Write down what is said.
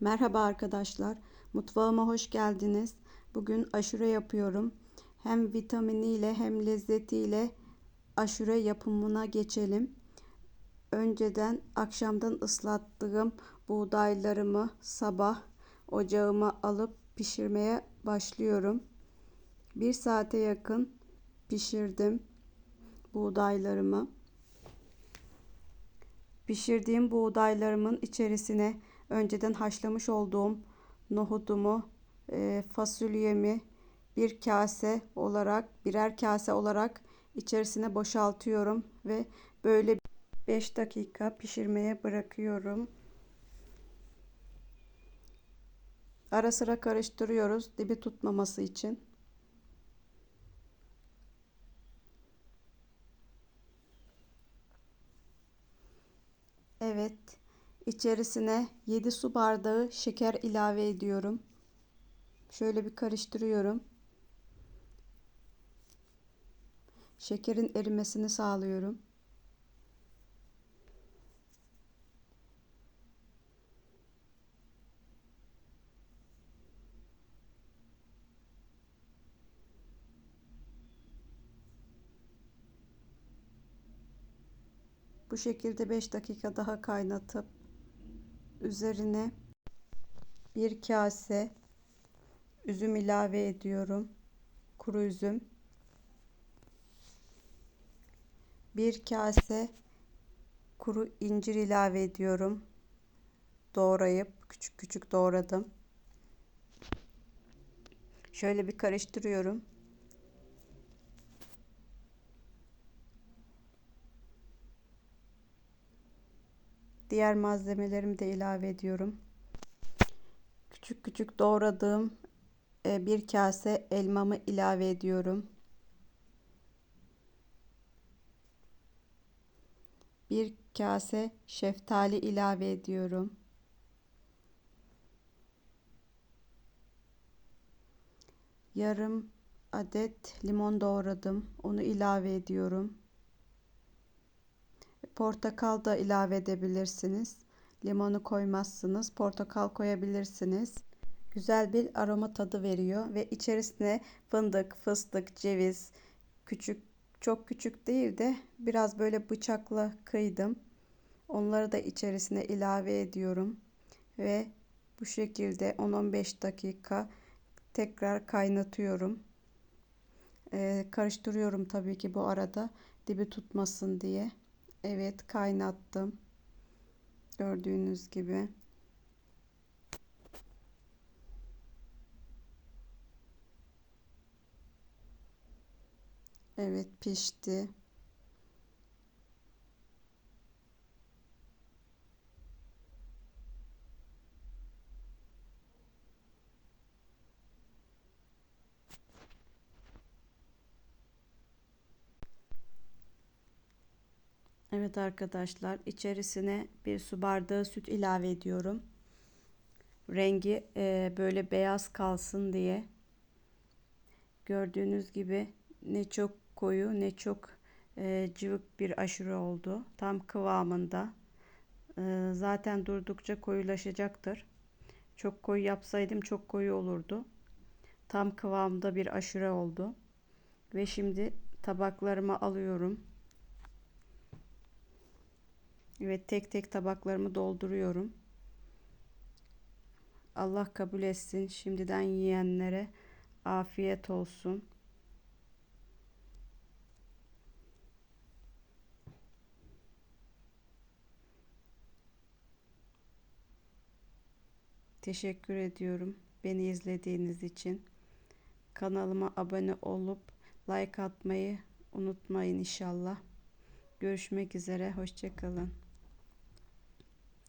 Merhaba arkadaşlar. Mutfağıma hoş geldiniz. Bugün aşure yapıyorum. Hem vitaminiyle hem lezzetiyle aşure yapımına geçelim. Önceden akşamdan ıslattığım buğdaylarımı sabah ocağıma alıp pişirmeye başlıyorum. Bir saate yakın pişirdim buğdaylarımı. Pişirdiğim buğdaylarımın içerisine önceden haşlamış olduğum nohudumu, e, fasulyemi bir kase olarak, birer kase olarak içerisine boşaltıyorum ve böyle 5 dakika pişirmeye bırakıyorum. Ara sıra karıştırıyoruz dibi tutmaması için. Evet. İçerisine 7 su bardağı şeker ilave ediyorum. Şöyle bir karıştırıyorum. Şekerin erimesini sağlıyorum. Bu şekilde 5 dakika daha kaynatıp üzerine bir kase üzüm ilave ediyorum. Kuru üzüm. Bir kase kuru incir ilave ediyorum. Doğrayıp küçük küçük doğradım. Şöyle bir karıştırıyorum. Diğer malzemelerimi de ilave ediyorum. Küçük küçük doğradığım e, bir kase elmamı ilave ediyorum. Bir kase şeftali ilave ediyorum. Yarım adet limon doğradım. Onu ilave ediyorum. Portakal da ilave edebilirsiniz. Limonu koymazsınız. Portakal koyabilirsiniz. Güzel bir aroma tadı veriyor ve içerisine fındık, fıstık, ceviz, küçük çok küçük değil de biraz böyle bıçakla kıydım. Onları da içerisine ilave ediyorum ve bu şekilde 10-15 dakika tekrar kaynatıyorum. Ee, karıştırıyorum tabii ki bu arada dibi tutmasın diye. Evet kaynattım. Gördüğünüz gibi. Evet pişti. Evet arkadaşlar içerisine bir su bardağı süt ilave ediyorum. Rengi e, böyle beyaz kalsın diye. Gördüğünüz gibi ne çok koyu ne çok e, cıvık bir aşure oldu. Tam kıvamında. E, zaten durdukça koyulaşacaktır. Çok koyu yapsaydım çok koyu olurdu. Tam kıvamda bir aşure oldu. Ve şimdi tabaklarıma alıyorum. Evet tek tek tabaklarımı dolduruyorum. Allah kabul etsin. Şimdiden yiyenlere afiyet olsun. Teşekkür ediyorum beni izlediğiniz için. Kanalıma abone olup like atmayı unutmayın inşallah. Görüşmek üzere. Hoşçakalın.